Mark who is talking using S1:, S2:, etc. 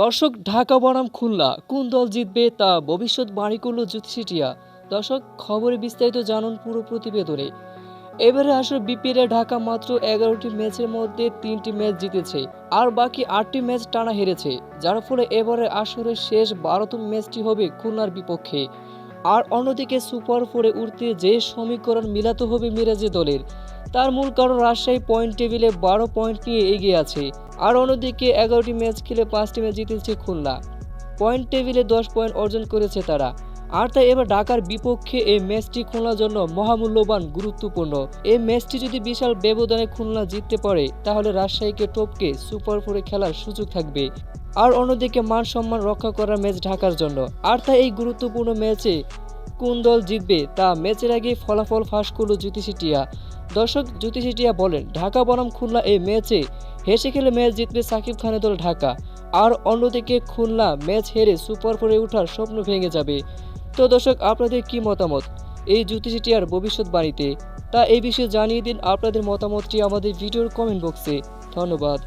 S1: দর্শক ঢাকা বনাম খুলনা, কোন দল জিতবে তা ভবিষ্যৎ বাণী করল জ্যোতিষিটিয়া। দর্শক, খবরে বিস্তারিত জানুন পুরো প্রতিবেদনে। এবারে আসলে বিপিএলে ঢাকা মাত্র এগারোটি ম্যাচের মধ্যে তিনটি ম্যাচ জিতেছে, আর বাকি আটটি ম্যাচ টানা হেরেছে, যার ফলে এবারে আসরের শেষ বারোতম ম্যাচটি হবে খুলনার বিপক্ষে। আর অন্যদিকে সুপার ফোরে উঠতে যে সমীকরণ মিলাতে হবে মিরাজে দলের তার মূল কারণ রাজশাহী পয়েন্ট টেবিলে বারো পয়েন্ট নিয়ে এগিয়ে আছে। আর অন্যদিকে এগারোটি ম্যাচ খেলে পাঁচটি ম্যাচ জিতেছে খুলনা। পয়েন্ট টেবিলে দশ পয়েন্ট অর্জন করেছে তারা। আর তাই এবার ঢাকার বিপক্ষে এই ম্যাচটি খুলনার জন্য মহামূল্যবান, গুরুত্বপূর্ণ। এই ম্যাচটি যদি বিশাল ব্যবধানে খুলনা জিততে পারে, তাহলে রাজশাহীকে টপকে সুপার ফোরে খেলার সুযোগ থাকবে। আর অন্যদিকে মান সম্মান রক্ষা করার ম্যাচ ঢাকার জন্য। আর তাই এই গুরুত্বপূর্ণ ম্যাচে কোন দল জিতবে, তা ম্যাচের আগে ফলাফল ফাঁস করল জ্যোতিষী টিয়া। দর্শক জ্যোতি টিয়া বলেন, ঢাকা বনাম খুলনা এই ম্যাচে হেসে খেলে ম্যাচ জিতবে সাকিব খানের দল ঢাকা। আর অন্যদিকে খুলনা ম্যাচ হেরে সুপার ফোরে ওঠার স্বপ্ন ভেঙে যাবে। তো দর্শক, আপনাদের কি মতামত? এই জ্যোতিষী টিয়ার ভবিষ্যৎবাণীতে তা এই বিষয়ে জানিয়ে দিন আপনাদের মতামতটি আমাদের ভিডিওর কমেন্ট বক্সে ধন্যবাদ।